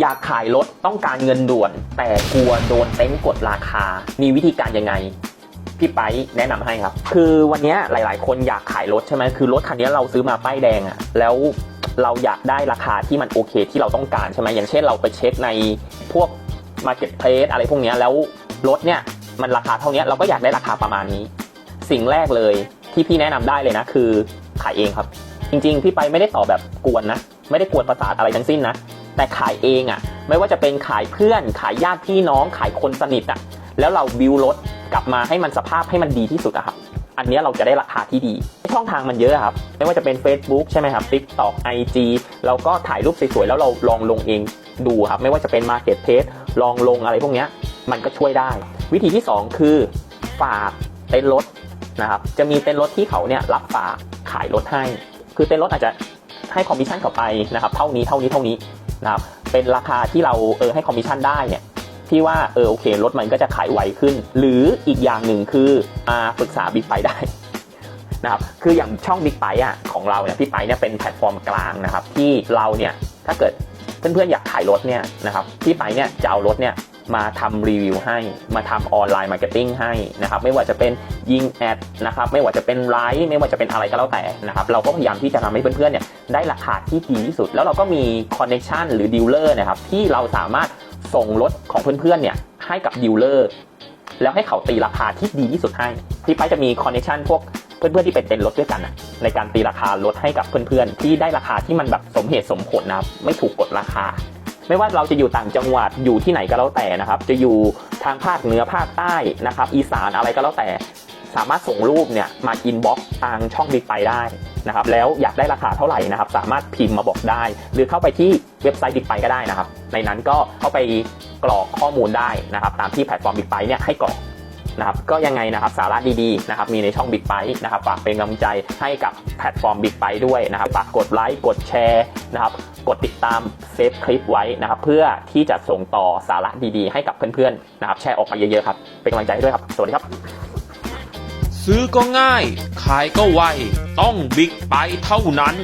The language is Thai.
อยากขายรถต้องการเงินด่วน แต่กลัวโดนเต็นท์กดราคา มีวิธีการยังไงพี่ไปแนะนำให้ครับ คือวันนี้ยหลาย ๆ คนอยากขายรถใช่ไหมคือรถคันนี้เราซื้อมาป้ายแดงอะแล้วเราอยากได้ราคาที่มันโอเคที่เราต้องการใช่ไหมอย่างเช่นเราไปเช็คในพวก Marketplace อะไรพวกนี้แล้วรถเนี่ยมันราคาเท่านี้เราก็อยากได้ราคาประมาณนี้ สิ่งแรกเลยที่พี่แนะนำได้เลยนะคือขายเองครับ จริง ๆ พี่ไปไม่ได้ตอบแบบกวนนะ ไม่ได้กวนประสาทอะไรทั้งสิ้นนะ แต่ขายเองอะ่ะ ไม่ว่าจะเป็นขายเพื่อนขายญาติพี่น้องขายคนสนิทอะ่ะ แล้วเราบิวรถกลับมาให้มันสภาพให้มันดีที่สุดอะครับ อันนี้เราจะได้ราคาที่ดีช่องทางมันเยอะครับ ไม่ว่าจะเป็น Facebook ใช่ไหมครับ TikTok IG เราก็ถ่ายรูปสวยๆแล้วเราลองลงเองดูครับ ไม่ว่าจะเป็น Market p l a c e ลองลงอะไรพวกนี้มันก็ช่วยได้ วิธีที่สองคือฝากเต็นท์รถนะครับ จะมีเต็นท์รถที่เขาเนี่ยรับฝากขายรถให้ คือเต็นท์รถอาจจะให้คอมมิชชั่นเขาไปนะครับ เท่านี้เท่านี้เท่านี้ นะครับเป็นราคาที่เราเออให้คอมมิชชั่นได้เนี่ยที่ว่าเออโอเครถมันก็จะขายไวขึ้น หรืออีกอย่างหนึ่งคือมาปรึกษาบิ๊กไปได้นะครับคืออย่างช่องบิ๊กไปอะของเราเนี่ยพี่ไปเนี่ยเป็นแพลตฟอร์มกลางนะครับที่เราเนี่ยถ้าเกิดเพื่อนๆอยากขายรถเนี่ยนะครับพี่ไปเนี่ยจะเอารถเนี่ย มาทำรีวิวให้ มาทำออนไลน์มาร์เก็ตติ้งให้นะครับไม่ว่าจะเป็นยิงแอดนะครับไม่ว่าจะเป็นไลฟ์ไม่ว่าจะเป็นอะไรก็แล้วแต่นะครับเราก็พยายามที่จะทำให้เพื่อนๆเนี่ยได้ราคาที่ดีที่สุด แล้วเราก็มีคอนเน t ชันหรือดีลเลอร์นะครับที่เราสามารถส่งรถของเพื่อนๆเนี่ยให้กับดีลเลอร์แล้วให้เขาตีราคาที่ดีที่สุดให้พี่ไปจะมีคอนเนคชันพวกเพื่อนๆที่เป็นเต็นรถด้วยกันนะในการตีราคารถให้กับเพื่อนๆ ที่ได้ราคาที่มันแบบสมเหตุสมผลนะครับไม่ถูกกดราคา ไม่ว่าเราจะอยู่ต่างจังหวัดอยู่ที่ไหนก็แล้วแต่นะครับ จะอยู่ทางภาคเหนือภาคใต้นะครับ อีสานอะไรก็แล้วแต่ สามารถส่งรูปเนี่ยมาอินบ็อกซ์ทางช่องบิ๊กไปได้นะครับ แล้วอยากได้ราคาเท่าไหร่นะครับ สามารถพิมพ์มาบอกได้ หรือเข้าไปที่เว็บไซต์บิ๊กไปก็ได้นะครับ ในนั้นก็เข้าไปกรอกข้อมูลได้นะครับ ตามที่แพลตฟอร์มบิ๊กไปเนี่ยให้กรอกนะครับก็ยังไงนะครับสาระดีๆนะครับมีในช่องบิ๊กไปนะครับฝากเป็นกำลังใจให้กับแพลตฟอร์มบิ๊กไปด้วยนะครับฝากกดไลค์กดแชร์นะครับกดติดตามเซฟคลิปไว้นะครับ เพื่อที่จะส่งต่อสาระดีๆ ให้กับเพื่อนๆนะครับ แชร์ออกมาเยอะๆครับ เป็นกำลังใจให้ด้วยครับ สวัสดีครับ ซื้อก็ง่าย ขายก็ไว ต้องบิ๊กไปเท่านั้น